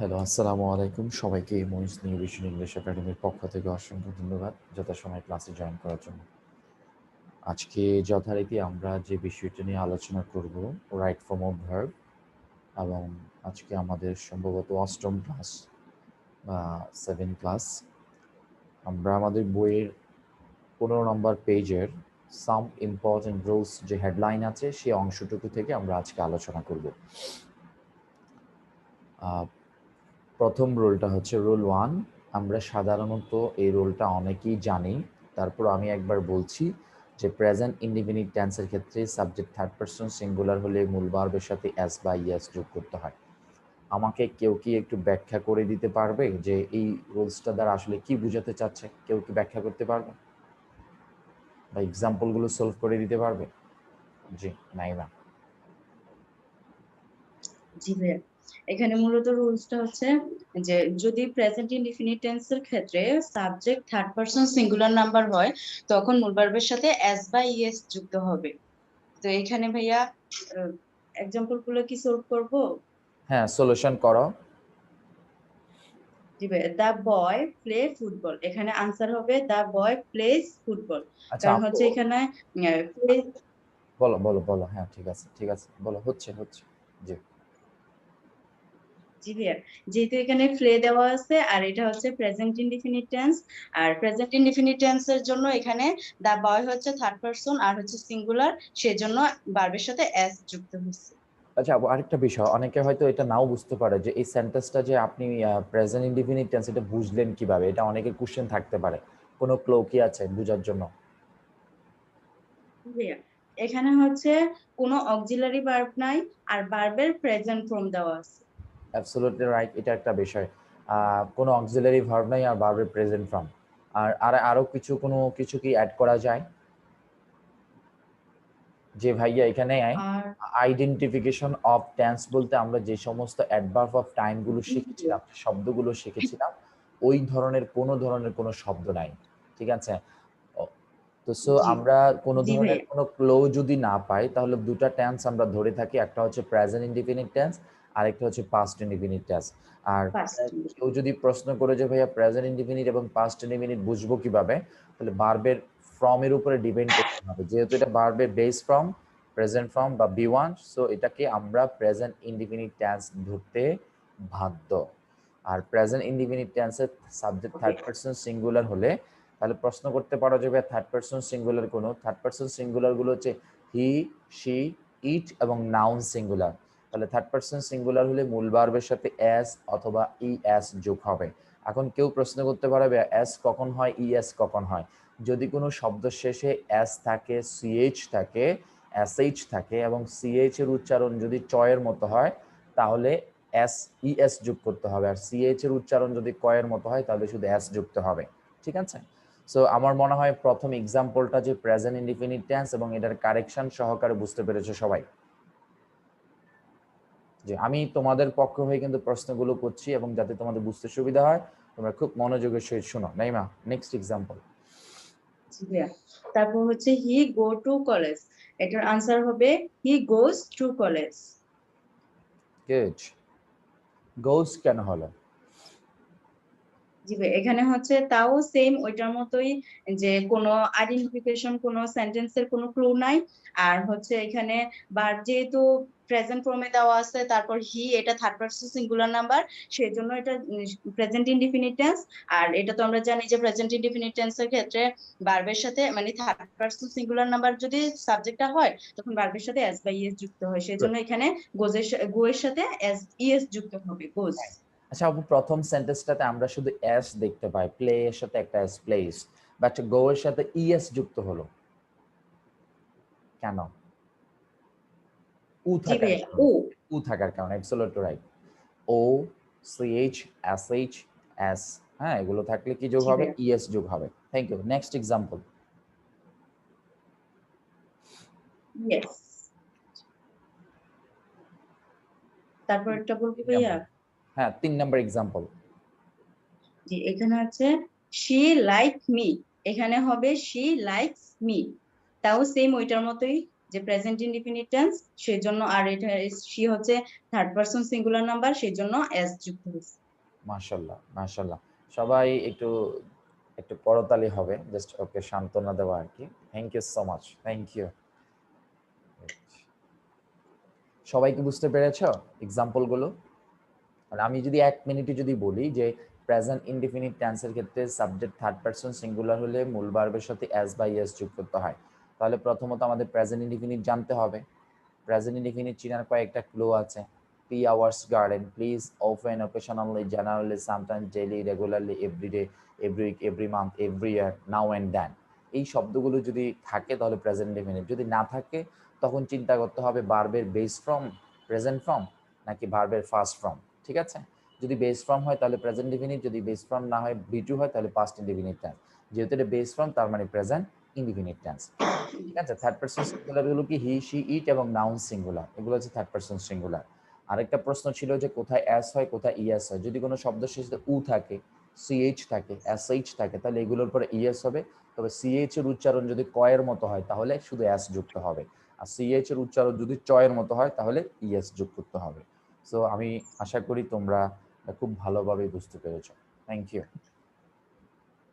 Hello, আসসালামু আলাইকুম। সবাইকে মহিষ নিউ ভিশন ইংলিশ একাডেমির পক্ষ থেকে অসংখ্য ধন্যবাদ যথাসময় ক্লাসে জয়েন করার জন্য। আজকে যথারীতি আমরা যে বিষয়টা নিয়ে আলোচনা করব রাইট ফর্ম অফ ভার্ব এবং আজকে আমাদের সম্ভবত অষ্টম ক্লাস বা সেভেন ক্লাস আমরা আমাদের বইয়ের পনেরো নম্বর পেজের সাম ইম্পর্টেন্ট রুলস যে হেডলাইন আছে সেই অংশটুকু থেকে আমরা আজকে আলোচনা করব। প্রথম রোলটা হচ্ছে রোল ওয়ান। আমরা সাধারণত এই রোলটা অনেকেই জানি। তারপর আমি একবার বলছি যে প্রেজেন্ট ইন্ডিপেন্ডেন্ট টেন্সের ক্ষেত্রে সাবজেক্ট থার্ড পারসন সিঙ্গুলার হলে মূল ভার্বের সাথে এস বা ইএস যোগ করতে হয়। আমাকে কেউ কি একটু ব্যাখ্যা করে দিতে পারবে যে এই রোলসটা দ্বারা আসলে কি বোঝাতে চাচ্ছে? কেউ কি ব্যাখ্যা করতে পারবে? বা এক্সাম্পলগুলো সলভ করে দিতে পারবে? জি, নাইমা। জি ভাইয়া। এখানে মূলত রুলসটা হচ্ছে যে যদি প্রেজেন্ট ইনডিফিনিট টেন্সের ক্ষেত্রে subject third person singular number হয় তখন মূল ভার্বের সাথে এস বা ইএস যুক্ত হবে। তো এখানে ভাইয়া এক্সাম্পলগুলো কি সলভ করব? হ্যাঁ সলিউশন করো। জি ভাইয়া দা বয় প্লে ফুটবল এখানে আনসার হবে দা বয় প্লেস ফুটবল কারণ হচ্ছে এখানে প্লে বলো বলো বলো হ্যাঁ ঠিক আছে ঠিক আছে। বলো হচ্ছে হচ্ছে জি। যেহেতু এখানে প্লে দেওয়া আছে আর এটা হচ্ছে প্রেজেন্ট ইনডিফিনিট টেন্স আর প্রেজেন্ট ইনডিফিনিট জন্য এখানে দা বয় হচ্ছে থার্ড পারসন আর হচ্ছে সিঙ্গুলার সেজন্য ভার্বের সাথে এস যুক্ত হচ্ছে আচ্ছা আরেকটা বিষয়। অনেকে হয়তো এটা নাও বুঝতে পারে যে এই সেন্টেন্সটা যে আপনি প্রেজেন্ট ইনডিফিনিট টেন্স এটা বুঝলেন কীভাবে এটা অনেকের কোশ্চেন থাকতে পারে। কোনো ক্লো কি আছে বোঝার জন্য? এখানে হচ্ছে কোনো অক্সিলারি ভার্ব নাই আর ভার্বের প্রেজেন্ট ফর্ম দেওয়া আছে। অ্যাবসলিউটলি রাইট এটা একটা বিষয়। কোনো অক্সিলারি ভার্ব নাই আর ভার্বের প্রেজেন্ট ফর্ম আর আর আরও কিছু কোনো কিছু কি অ্যাড করা যায়? যে ভাইয়া এখানে আইডেন্টিফিকেশন অফ টেন্স বলতে আমরা যে সমস্ত অ্যাডভার্ব অফ টাইমগুলো শিখেছিলাম শব্দগুলো শিখেছিলাম ওই ধরনের কোনো ধরনের কোনো শব্দ নাই। ঠিক আছে? তো সো আমরা কোনো ধরনের কোনো ক্লো যদি না পাই তাহলে দুটা টেন্স আমরা ধরে থাকি। একটা হচ্ছে প্রেজেন্ট ইনডিফিনিট টেন্স আরেকটা হচ্ছে পাস্ট ইনডিফিনিট টেন্স আর কেউ যদি প্রশ্ন করে যে ভাইয়া প্রেজেন্ট ইনডিফিনিট এবং পাস্ট ইনডিফিনিট বুঝব কীভাবে তাহলে ভার্বের ফর্মের উপরে ডিপেন্ড করতে হবে। যেহেতু এটা ভার্বের বেস ফর্ম প্রেজেন্ট ফর্ম বা বি ওয়ান সো এটাকে আমরা প্রেজেন্ট ইনডিফিনিট টেন্স ধরতে বাধ্য। আর প্রেজেন্ট ইনডিফিনিট টেন্সের সাবজেক্ট থার্ড পারসন সিঙ্গুলার হলে তাহলে প্রশ্ন করতে পারো যে থার্ড পারসন সিঙ্গুলার কোনো। থার্ড পারসন সিঙ্গুলারগুলো হচ্ছে হি শি ইট এবং নাউন সিঙ্গুলার তাহলে থার্ড পারসন সিঙ্গুলার হলে মূল ভার্বের সাথে এস অথবা ই এস যোগ হবে। এখন কেউ প্রশ্ন করতে পারবে এস কখন হয় ই এস কখন হয়? যদি কোনো শব্দ শেষে এস থাকে সিএইচ থাকে এসএইচ থাকে এবং সিএইচ এর উচ্চারণ যদি চয়ের মতো হয়, তাহলে এস ই এস যোগ করতে হবে। আর সিএইচ এর উচ্চারণ যদি কয়ের মতো হয়, তাহলে শুধু এস যুক্ত হবে। ঠিক আছে? সো আমার মনে হয় প্রথম এক্সাম্পলটা যে প্রেজেন্ট ইনডিফিনিট টেন্স এবং এটার কারেকশন সহকারে বুঝতে পেরেছে সবাই। যে আমি তোমাদের পক্ষ হয়ে কিন্তু প্রশ্নগুলো করছি এবং যাতে তোমাদের বুঝতে সুবিধা হয় তোমরা খুব মনোযোগের সহিত শোনো। নাইমা নেক্সট এক্সাম্পল তারপর হচ্ছে হি গো টু কলেজ এটার আনসার হবে he goes to college good goes কেন হলো? জি ভাই এখানে হচ্ছে তাও সেম ওইটার মতোই যে কোনো আইডেন্টিফিকেশন কোনো সেন্টেন্সের কোনো ক্লু নাই। আর হচ্ছে এখানে বার যেহেতু প্রেজেন্ট ফর্মে দেওয়া আছে তারপর হি এটা থার্ড পারসন সিঙ্গুলার নাম্বার সেই জন্য এটা প্রেজেন্ট ইনডিফিনিট টেন্স আর এটা তো আমরা জানি যে প্রেজেন্ট ইনডিফিনিট টেন্সের ক্ষেত্রে ভার্বের সাথে মানে থার্ড পারসন সিঙ্গুলার নাম্বার যদি সাবজেক্টটা হয় তখন ভার্বের সাথে এস বা ইএস যুক্ত হয় সেই জন্য এখানে গোজের গো এর সাথে এস ইএস যুক্ত হবে গোজ আচ্ছা আপু প্রথম সেন্টেন্সটাতে আমরা শুধু এস দেখতে পাই প্লে এর সাথে একটা এস প্লেস বাট গো এর সাথে ইএস যুক্ত হলো। কেন? উ থাকার ও উ। থাকার কারণে absolutely right O CH SH S H S হ্যাঁ এগুলো থাকলে কি যোগ হবে? ইএস যোগ হবে। Thank you next example yes তারপর একটা বলব ভাইয়া? হ্যাঁ তিন নাম্বার এক্সাম্পল জি এখানে আছে শি লাইক মি এখানে হবে শি লাইকস মি তাও সেম ওইটার মতোই যে প্রেজেন্ট ইনডিফিনিট টেন্স সেই জন্য আর এটা সি হচ্ছে থার্ড পারসন সিঙ্গুলার নাম্বার সেই জন্য এস যুক্ত হয়েছে। মাশাল্লাহ মাশাল্লাহ। সবাই একটু একটু করতালি হবে জাস্ট ওকে সান্ত্বনা দেওয়া আর কি। Thank you so much thank you সবাই কি বুঝতে পেরেছ এক্সাম্পলগুলো মানে আমি যদি এক মিনিটে যদি বলি যে প্রেজেন্ট ইনডিফিনিট টেন্সের ক্ষেত্রে সাবজেক্ট থার্ড পারসন সিঙ্গুলার হলে মূল ভার্বের সাথে এস বাই এস যোগ করতে হয়। তাহলে প্রথমত আমাদের প্রেজেন্ট ইনডিফিনিট জানতে হবে। প্রেজেন্ট ইনডিফিনিট চিনার কয়েকটা ক্লো আছে। P hours garden please often occasionally generally sometimes daily regularly everyday every week every month every year now and then এই শব্দগুলো যদি থাকে তাহলে প্রেজেন্ট ইনডিফিনিট যদি না থাকে, তখন চিন্তা করতে হবে বার্বের বেস ফ্রম প্রেজেন্ট ফ্রম নাকি ভার্বের ফার্স্ট ফ্রম ঠিক আছে? যদি বেস ফর্ম হয়, তাহলে প্রেজেন্ট ডিফিনিট যদি বেস ফর্ম না হয় বি টু হয়, তাহলে পাস্ট ইনডিফিনিট টেন্স যেহেতু এটা বেস ফর্ম তার মানে প্রেজেন্ট ইনডিফিনিট টেন্স ঠিক আছে? থার্ড পারসন সিঙ্গুলারগুলো কি? হি শি ইট এবং নাউন সিঙ্গুলার এগুলো হচ্ছে থার্ড পারসন সিঙ্গুলার আরেকটা প্রশ্ন ছিল যে কোথায় এস হয়, কোথায় ইএস হয়? যদি কোনো শব্দ শেষে উ থাকে সিএইচ থাকে এস এইচ থাকে, তাহলে এগুলোর পরে ইএস হবে। তবে সিএইচ এর উচ্চারণ যদি কয়ের মতো হয়, তাহলে শুধু এস যুক্ত হবে। আর সিএইচ এর উচ্চারণ যদি চয়ের মতো হয়, তাহলে ইএস যোগ করতে হবে। সো আমি আশা করি তোমরা খুব ভালোভাবে বুঝতে পেরেছ। Thank you